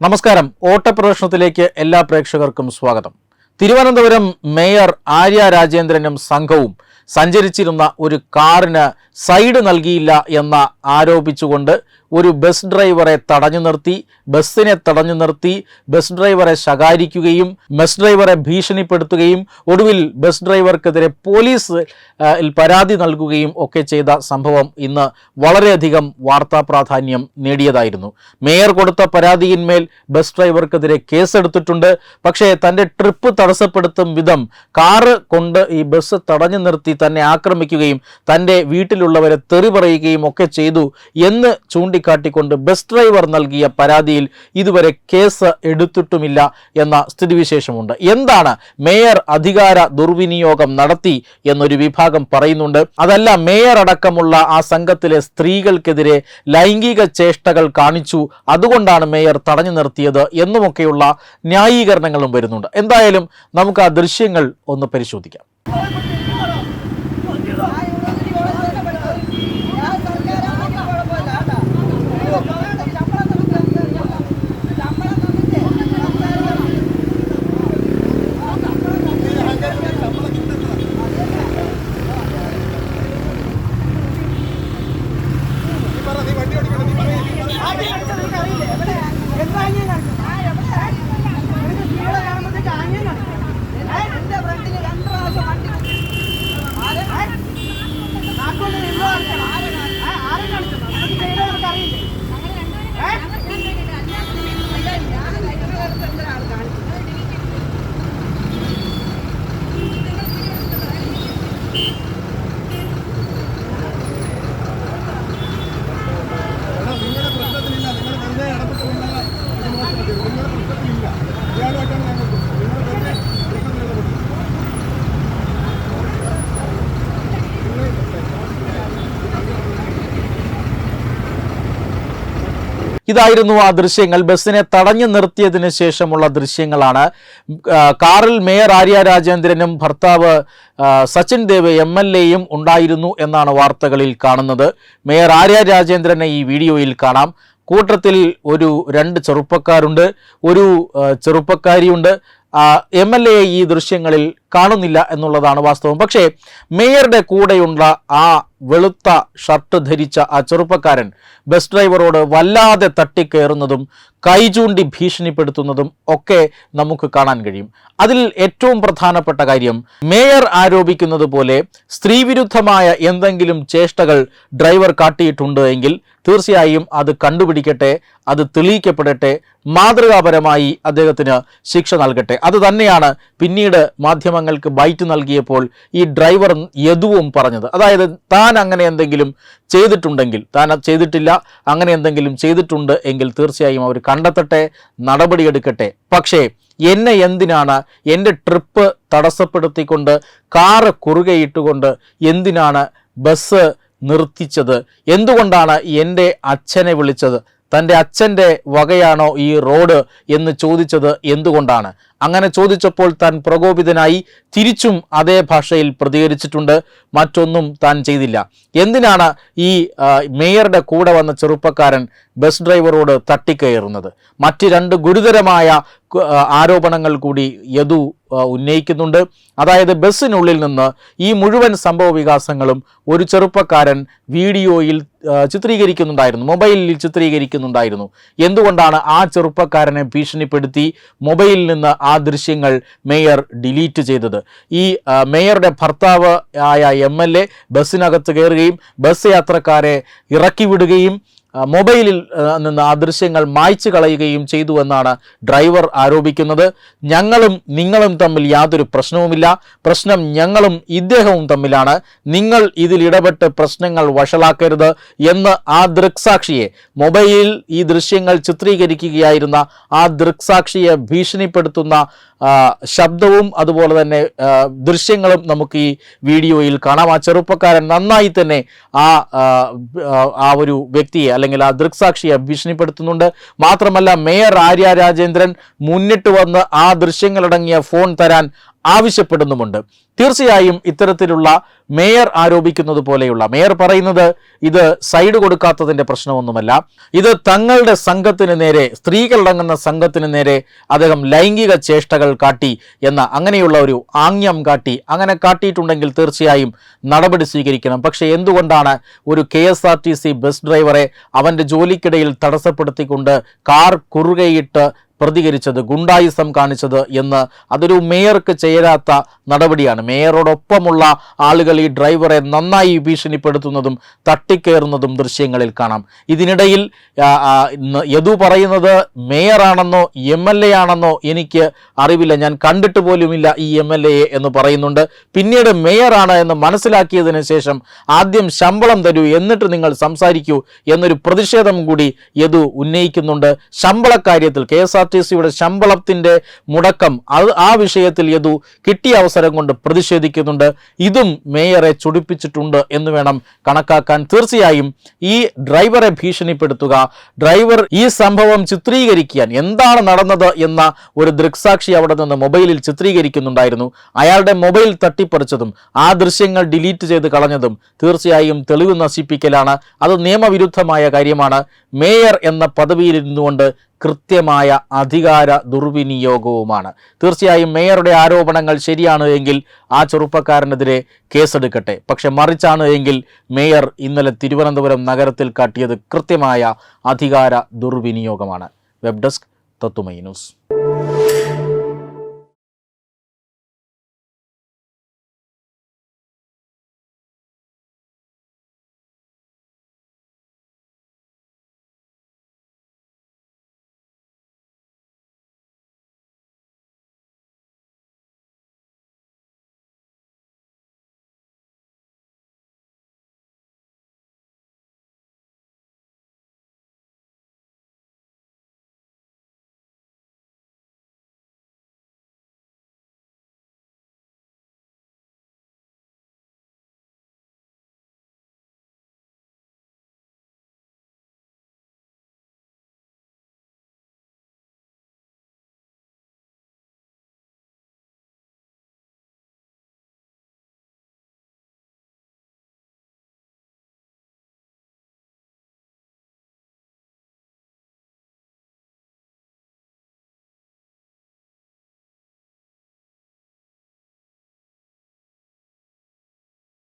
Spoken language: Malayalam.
നമസ്കാരം. ഓട്ടപ്രദർശനത്തിലേക്ക് എല്ലാ പ്രേക്ഷകർക്കും സ്വാഗതം. തിരുവനന്തപുരം മേയർ ആര്യ രാജേന്ദ്രനും സംഘവും സഞ്ചരിച്ചിരുന്ന ഒരു കാറിന് സൈഡ് നൽകിയില്ല എന്ന ആരോപിച്ചുകൊണ്ട് ഒരു ബസ് ഡ്രൈവറെ തടഞ്ഞു നിർത്തി ബസ്സിനെ തടഞ്ഞു നിർത്തി ബസ് ഡ്രൈവറെ ശകാരിക്കുകയും ബസ് ഡ്രൈവറെ ഭീഷണിപ്പെടുത്തുകയും ഒടുവിൽ ബസ് ഡ്രൈവർക്കെതിരെ പോലീസ് പരാതി നൽകുകയും ഒക്കെ ചെയ്ത സംഭവം ഇന്ന് വളരെയധികം വാർത്താ പ്രാധാന്യം നേടിയതായിരുന്നു. മേയർ കൊടുത്ത പരാതിയിന്മേൽ ബസ് ഡ്രൈവർക്കെതിരെ കേസെടുത്തിട്ടുണ്ട്. പക്ഷേ തന്റെ ട്രിപ്പ് തടസ്സപ്പെടുത്തും വിധം കാറ് കൊണ്ട് ഈ ബസ് തടഞ്ഞു നിർത്തി തന്നെ ആക്രമിക്കുകയും തന്റെ വീട്ടിലുള്ളവരെ തെറി പറയുകയും ഒക്കെ ചെയ്തു എന്ന് ചൂണ്ടിക്കാട്ടിക്കൊണ്ട് ബസ് ഡ്രൈവർ നൽകിയ പരാതിയിൽ ഇതുവരെ കേസ് എടുത്തിട്ടുമില്ല എന്ന സ്ഥിതിവിശേഷമുണ്ട്. എന്താണ് മേയർ അധികാര ദുർവിനിയോഗം നടത്തി എന്നൊരു വിഭാഗം പറയുന്നുണ്ട്. അതല്ല മേയർ അടക്കമുള്ള ആ സംഘത്തിലെ സ്ത്രീകൾക്കെതിരെ ലൈംഗിക ചേഷ്ടകൾ കാണിച്ചു. അതുകൊണ്ടാണ് മേയർ തടഞ്ഞു നിർത്തിയത് എന്നുമൊക്കെയുള്ള ന്യായീകരണങ്ങളും വരുന്നുണ്ട്. എന്തായാലും നമുക്ക് ആ ദൃശ്യങ്ങൾ ഒന്ന് പരിശോധിക്കാം. ഇതായിരുന്നു ആ ദൃശ്യങ്ങൾ. ബസ്സിനെ തടഞ്ഞു നിർത്തിയതിന് ശേഷമുള്ള ദൃശ്യങ്ങളാണ്. കാറിൽ മേയർ ആര്യ രാജേന്ദ്രനും ഭർത്താവ് സച്ചിൻ ദേവ് എം എൽ എയും ഉണ്ടായിരുന്നു എന്നാണ് വാർത്തകളിൽ കാണുന്നത്. മേയർ ആര്യ രാജേന്ദ്രനെ ഈ വീഡിയോയിൽ കാണാം. കൂട്ടത്തിൽ ഒരു രണ്ട് ചെറുപ്പക്കാരുണ്ട്. ഒരു ചെറുപ്പക്കാരിയുണ്ട്. എം എൽ എ ഈ ദൃശ്യങ്ങളിൽ കാണുന്നില്ല എന്നുള്ളതാണ് വാസ്തവം. പക്ഷേ മേയറുടെ കൂടെയുള്ള ആ വെളുത്ത ഷർട്ട് ധരിച്ച ആ ചെറുപ്പക്കാരൻ ബസ് ഡ്രൈവറോട് വല്ലാതെ തട്ടിക്കയറുന്നതും കൈചൂണ്ടി ഭീഷണിപ്പെടുത്തുന്നതും ഒക്കെ നമുക്ക് കാണാൻ കഴിയും. അതിൽ ഏറ്റവും പ്രധാനപ്പെട്ട കാര്യം മേയർ ആരോപിക്കുന്നത് പോലെ സ്ത്രീവിരുദ്ധമായ എന്തെങ്കിലും ചേഷ്ടകൾ ഡ്രൈവർ കാട്ടിയിട്ടുണ്ട് എങ്കിൽ തീർച്ചയായും അത് കണ്ടുപിടിക്കട്ടെ അത് തെളിയിക്കപ്പെടട്ടെ മാതൃകാപരമായി അദ്ദേഹത്തിന് ശിക്ഷ നൽകട്ടെ. അത് തന്നെയാണ് പിന്നീട് മാധ്യമങ്ങൾക്ക് ബൈറ്റ് നൽകിയപ്പോൾ ഈ ഡ്രൈവർ യദുവും പറഞ്ഞത്. അതായത് താൻ അങ്ങനെ എന്തെങ്കിലും ചെയ്തിട്ടുണ്ടെങ്കിൽ താൻ ചെയ്തിട്ടില്ല അങ്ങനെ എന്തെങ്കിലും ചെയ്തിട്ടുണ്ട് എങ്കിൽ തീർച്ചയായും അവർ കണ്ടെത്തട്ടെ നടപടിയെടുക്കട്ടെ പക്ഷേ എന്നെ എന്തിനാണ് എന്റെ ട്രിപ്പ് തടസ്സപ്പെടുത്തിക്കൊണ്ട് കാറ് കുറുകയിട്ടുകൊണ്ട് എന്തിനാണ് ബസ് നിർത്തിച്ചത്? എന്തുകൊണ്ടാണ് എന്റെ അച്ഛനെ വിളിച്ചത്? തന്റെ അച്ഛന്റെ വകയാണോ ഈ റോഡ് എന്ന് ചോദിച്ചത് എന്തുകൊണ്ടാണ്? അങ്ങനെ ചോദിച്ചപ്പോൾ താൻ പ്രകോപിതനായി തിരിച്ചും അതേ ഭാഷയിൽ പ്രതികരിച്ചിട്ടുണ്ട്. മറ്റൊന്നും താൻ ചെയ്തില്ല. എന്തിനാണ് ഈ മേയറുടെ കൂടെ വന്ന ചെറുപ്പക്കാരൻ ബസ് ഡ്രൈവറോട് തട്ടിക്കയറുന്നത്? മറ്റ് രണ്ട് ഗുരുതരമായ ആരോപണങ്ങൾ കൂടി യദു ഉന്നയിക്കുന്നുണ്ട്. അതായത് ബസ്സിനുള്ളിൽ നിന്ന് ഈ മുഴുവൻ സംഭവ വികാസങ്ങളും ഒരു ചെറുപ്പക്കാരൻ വീഡിയോയിൽ ചിത്രീകരിക്കുന്നുണ്ടായിരുന്നു. മൊബൈലിൽ ചിത്രീകരിക്കുന്നുണ്ടായിരുന്നു. എന്തുകൊണ്ടാണ് ആ ചെറുപ്പക്കാരനെ ഭീഷണിപ്പെടുത്തി മൊബൈലിൽ നിന്ന് ആ ദൃശ്യങ്ങൾ മേയർ ഡിലീറ്റ് ചെയ്തത്. ഈ മേയറുടെ ഭർത്താവ് ആയ എം ബസ്സിനകത്ത് കയറുകയും ബസ് യാത്രക്കാരെ ഇറക്കി വിടുകയും മൊബൈലിൽ നിന്ന് ആ ദൃശ്യങ്ങൾ മായ്ച്ചു കളയുകയും ചെയ്തു എന്നാണ് ഡ്രൈവർ ആരോപിക്കുന്നത്. ഞങ്ങളും നിങ്ങളും തമ്മിൽ യാതൊരു പ്രശ്നവുമില്ല. പ്രശ്നം ഞങ്ങളും ഇദ്ദേഹവും തമ്മിലാണ്. നിങ്ങൾ ഇതിൽ ഇടപെട്ട് പ്രശ്നങ്ങൾ വഷളാക്കരുത് എന്ന് ആ ദൃക്സാക്ഷിയെ മൊബൈലിൽ ഈ ദൃശ്യങ്ങൾ ചിത്രീകരിക്കുകയായിരുന്ന ആ ദൃക്സാക്ഷിയെ ഭീഷണിപ്പെടുത്തുന്ന ശബ്ദവും അതുപോലെ തന്നെ ദൃശ്യങ്ങളും നമുക്ക് ഈ വീഡിയോയിൽ കാണാം. ആ ചെറുപ്പക്കാരൻ നന്നായി തന്നെ ആ ആ, ഒരു വ്യക്തിയെ ആ ദൃക്സാക്ഷിയെ ഭീഷണിപ്പെടുത്തുന്നുണ്ട്. മാത്രമല്ല മേയർ ആര്യ രാജേന്ദ്രൻ മുന്നിട്ട് വന്ന് ആ ദൃശ്യങ്ങളടങ്ങിയ ഫോൺ തരാൻ ആവശ്യപ്പെടുന്നുമുണ്ട്. തീർച്ചയായും ഇത്തരത്തിലുള്ള മേയർ ആരോപിക്കുന്നത് പോലെയുള്ള മേയർ പറയുന്നത് ഇത് സൈഡ് കൊടുക്കാത്തതിന്റെ പ്രശ്നമൊന്നുമല്ല. ഇത് തങ്ങളുടെ സംഘത്തിന് നേരെ സ്ത്രീകളടങ്ങുന്ന സംഘത്തിന് നേരെ അദ്ദേഹം ലൈംഗിക ചേഷ്ടകൾ കാട്ടി എന്ന അങ്ങനെയുള്ള ഒരു ആംഗ്യം കാട്ടി അങ്ങനെ കാട്ടിയിട്ടുണ്ടെങ്കിൽ തീർച്ചയായും നടപടി സ്വീകരിക്കണം. പക്ഷേ എന്തുകൊണ്ടാണ് ഒരു കെ ബസ് ഡ്രൈവറെ അവന്റെ ജോലിക്കിടയിൽ തടസ്സപ്പെടുത്തിക്കൊണ്ട് കാർ കുറുകയിട്ട് പ്രതികരിച്ചത് ഗുണ്ടായിസം കാണിച്ചത് എന്ന് അതൊരു മേയർക്ക് ചേരാത്ത നടപടിയാണ്. മേയറോടൊപ്പമുള്ള ആളുകൾ ഈ ഡ്രൈവറെ നന്നായി ഭീഷണിപ്പെടുത്തുന്നതും തട്ടിക്കേറുന്നതും ദൃശ്യങ്ങളിൽ കാണാം. ഇതിനിടയിൽ യദു പറയുന്നത് മേയറാണെന്നോ എം എൽ എ ആണെന്നോ എനിക്ക് അറിവില്ല. ഞാൻ കണ്ടിട്ട് പോലുമില്ല ഈ എം എൽ എയെ എന്ന് പറയുന്നുണ്ട്. പിന്നീട് മേയറാണ് എന്ന് മനസ്സിലാക്കിയതിന് ശേഷം ആദ്യം ശമ്പളം തരൂ എന്നിട്ട് നിങ്ങൾ സംസാരിക്കൂ എന്നൊരു പ്രതിഷേധം കൂടി യദു ഉന്നയിക്കുന്നുണ്ട്. ശമ്പളക്കാര്യത്തിൽ കെ എസ് ആർ ടി സിയുടെ ശമ്പളത്തിന്റെ മുടക്കം. ആ വിഷയത്തിൽ യദു കിട്ടിയ അവസരം കൊണ്ട് പ്രതിഷേധിക്കുന്നുണ്ട്. ഇതും മേയറെ ചുടിപ്പിച്ചിട്ടുണ്ട് എന്ന് വേണം കണക്കാക്കാൻ. തീർച്ചയായും ഈ ഡ്രൈവറെ ഭീഷണിപ്പെടുത്തുക ഡ്രൈവർ ഈ സംഭവം ചിത്രീകരിക്കാൻ എന്താണ് നടന്നത് എന്ന ഒരു ദൃക്സാക്ഷി അവിടെ നിന്ന് മൊബൈലിൽ ചിത്രീകരിക്കുന്നുണ്ടായിരുന്നു. അയാളുടെ മൊബൈൽ തട്ടിപ്പറിച്ചതും ആ ദൃശ്യങ്ങൾ ഡിലീറ്റ് ചെയ്ത് കളഞ്ഞതും തീർച്ചയായും തെളിവ് നശിപ്പിക്കലാണ്. അത് നിയമവിരുദ്ധമായ കാര്യമാണ്. മേയർ എന്ന പദവിയിലിരുന്നുകൊണ്ട് കൃത്യമായ അധികാര ദുർവിനിയോഗവുമാണ്. തീർച്ചയായും മേയറുടെ ആരോപണങ്ങൾ ശരിയാണ് എങ്കിൽ ആ ചെറുപ്പക്കാരനെതിരെ കേസെടുക്കട്ടെ. പക്ഷെ മറിച്ചാണ് എങ്കിൽ മേയർ ഇന്നലെ തിരുവനന്തപുരം നഗരത്തിൽ കാട്ടിയത് കൃത്യമായ അധികാര ദുർവിനിയോഗമാണ്. വെബ് ഡെസ്ക് തത്തുമൈ ന്യൂസ്.